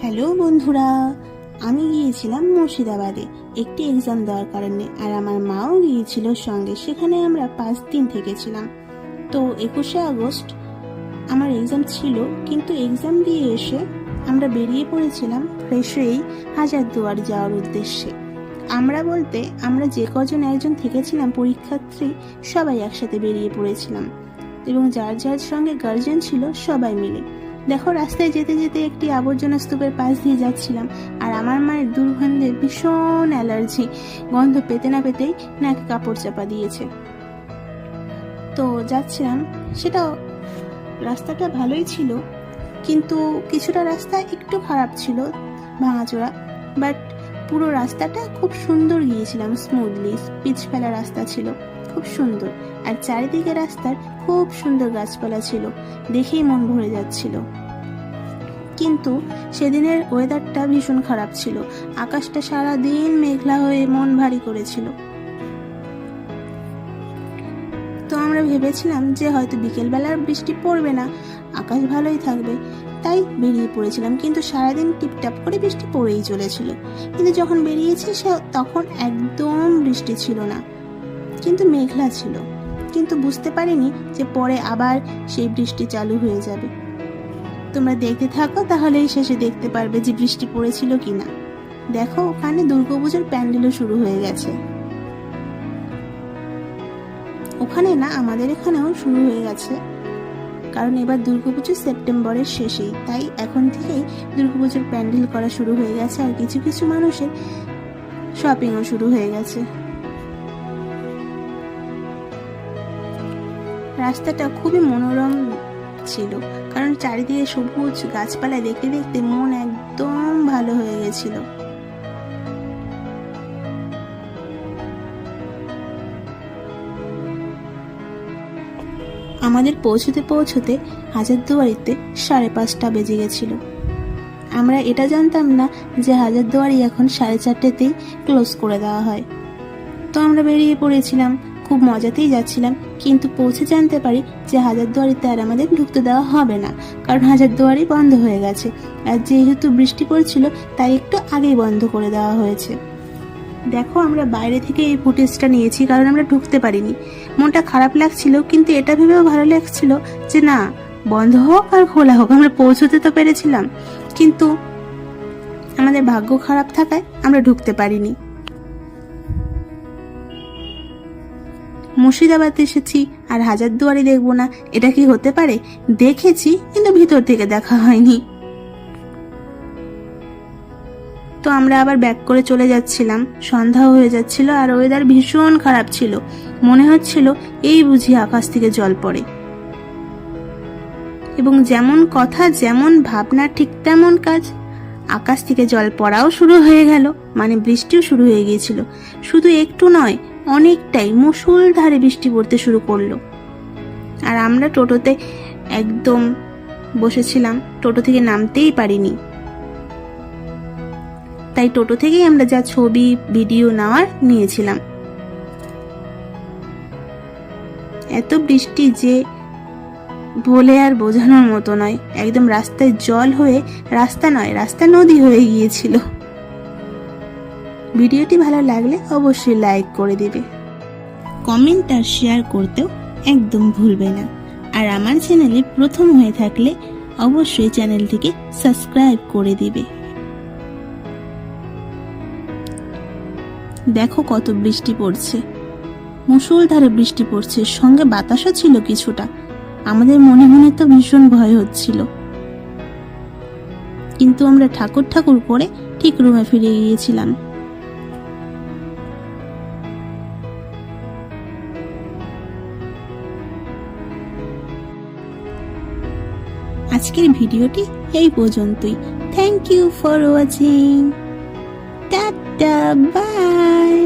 Hello বন্ধুরা, আমি গিয়েছিলাম মুর্শিদাবাদে। একটি এক্সাম দেওয়ার কারণে, আর আমার মাও গিয়েছিল সঙ্গে, সেখানে আমরা পাঁচ দিন থেকেছিলাম। তো একুশে আগস্ট আমার এক্সাম ছিল, কিন্তু এক্সাম দিয়ে এসে আমরা বেরিয়ে পড়েছিলাম ফ্রেশ হয়েই হাজারদুয়ার যাওয়ার উদ্দেশ্যে। আমরা বলতে, আমরা যে কজন একজন থেকেছিলাম, পরীক্ষার্থী সবাই একসাথে বেরিয়ে পড়েছিলাম। এবং যার যার সঙ্গে গার্জেন ছিল, সবাই মিলে। দেখো, রাস্তায় যেতে যেতে একটি আবর্জনা স্তূপের পাশ দিয়ে যাচ্ছিলাম, আর আমার মায়ের দুর্গন্ধে ভীষণ অ্যালার্জি। গন্ধ পেতে না পেতেই নাকে কাপড় চাপা দিয়েছে। তো যাচ্ছিলাম সেটা রাস্তাটা ভালোই ছিল, কিন্তু কিছুটা রাস্তা একটু খারাপ ছিল, ভাঙাচোরা। বাট পুরো রাস্তাটা খুব সুন্দর গিয়েছিলাম, স্মুথলি, পিচ ফেলা রাস্তা ছিল। খুব সুন্দর আর চারিদিকে রাস্তার খুব সুন্দর গাছপালা ছিল, দেখেই মন ভরে যাচ্ছিল। কিন্তু সেদিনের ওয়েদারটা ভীষণ খারাপ ছিল, আকাশটা সারা দিন মেঘলা হয়ে মন ভারী করেছিল। তো আমরা ভেবেছিলাম যে হয়তো বিকেলবেলার বৃষ্টি পড়বে না, আকাশ ভালোই থাকবে, তাই বেরিয়ে পড়েছিলাম, কিন্তু সারাদিন টিপটাপ করে বৃষ্টি পড়েই চলেছিল। কিন্তু যখন বেরিয়েছি সে তখন একদম বৃষ্টি ছিল না। কিন্তু মেঘলা ছিল। কিন্তু বুঝতে পারিনি যে পরে আবার সেই বৃষ্টি চালু হয়ে যাবে। তোমরা দেখতে থাকো, তাহলেই শেষে দেখতে পারবে যে বৃষ্টি পড়েছিল কিনা। দেখো, ওখানে দুর্গাপুজোর প্যান্ডেলও শুরু হয়ে গেছে। ওখানে না, আমাদের এখানেও শুরু হয়ে গেছে। কারণ এবার দুর্গাপুজো সেপ্টেম্বরের শেষেই। তাই এখন থেকেই দুর্গাপুজোর প্যান্ডেল করা শুরু হয়ে গেছে আর কিছু কিছু মানুষের শপিংও শুরু হয়ে গেছে। রাস্তাটা খুবই মনোরম ছিল। কারণ চারিদিকে সবুজ গাছপালা দেখতে দেখতে মন একদম ভালো হয়ে গেছিল। আমাদের পৌঁছতে পৌঁছতে হাজারদুয়ারিতে সাড়ে পাঁচটা বেজে গেছিল। আমরা এটা জানতাম না যে হাজারদুয়ারি এখন সাড়ে চারটেতেই ক্লোজ করে দেওয়া হয়। তো আমরা বেরিয়ে পড়েছিলাম খুব মজাতেই যাচ্ছিলাম। কিন্তু পৌঁছে জানতে পারি যে হাজারদুয়ারিতে আর আমাদের ঢুকতে দেওয়া হবে না। কারণ হাজারদুয়ারি বন্ধ হয়ে গেছে। আর যেহেতু বৃষ্টি পড়ছিল, তাই একটু আগেই বন্ধ করে দেওয়া হয়েছে। দেখো, আমরা বাইরে থেকে এই ফুটেজটা নিয়েছি, কারণ আমরা ঢুকতে পারিনি। মনটা খারাপ লাগছিল, কিন্তু এটা ভেবেও ভালো লাগছিল যে না, বন্ধ হোক আর খোলা হোক, আমরা পৌঁছতে তো পেরেছিলাম। কিন্তু আমাদের ভাগ্য খারাপ থাকায় আমরা ঢুকতে পারিনি। মুর্শিদাবাদ এসেছি আর হাজারদুয়ারি দেখব না। এটা কি হতে পারে? দেখেছি, কিন্তু ভিতর থেকে দেখা হয়নি। তো আমরা আবার ব্যাক করে চলে যাচ্ছিলাম। সন্ধ্যা হয়ে যাচ্ছিল আর ওয়েদার ভীষণ খারাপ ছিল। মনে হচ্ছিল এই বুঝি আকাশ থেকে জল পড়ে। এবং যেমন কথা, যেমন ভাবনা, ঠিক তেমন কাজ। আকাশ থেকে জল পড়াও শুরু হয়ে গেল মানে বৃষ্টিও শুরু হয়ে গিয়েছিল। শুধু একটু নয় অনেকটাই মুসুলধারে বৃষ্টি পড়তে শুরু করল। আর আমরা টোটোতে একদম বসেছিলাম, টোটো থেকে নামতেই পারিনি। তাই টোটো থেকেই আমরা যা ছবি, ভিডিও নেওয়ার নিয়েছিলাম। এত বৃষ্টি যে বলে আর বোঝানোর মতো নয়, একদম রাস্তায় জল হয়ে, রাস্তা নয়, রাস্তা নদী হয়ে গিয়েছিল। ভিডিওটি ভালো লাগলে অবশ্যই লাইক করে দিবে। কমেন্ট আর শেয়ার করতেও একদম ভুলবে না। আর আমার চ্যানেলে প্রথম হয়ে থাকলে অবশ্যই চ্যানেলটিকে সাবস্ক্রাইব করে দিবে। দেখো কত বৃষ্টি পড়ছে। মুসুলধারে বৃষ্টি পড়ছে, সঙ্গে বাতাসও ছিল কিছুটা। আমাদের মনে মনে তো ভীষণ ভয় হচ্ছিল। কিন্তু আমরা ঠাকুর ঠাকুর করে ঠিক রুমে ফিরে গিয়েছিলাম। আজকের ভিডিওটি এই পর্যন্তই। Thank you for watching tata bye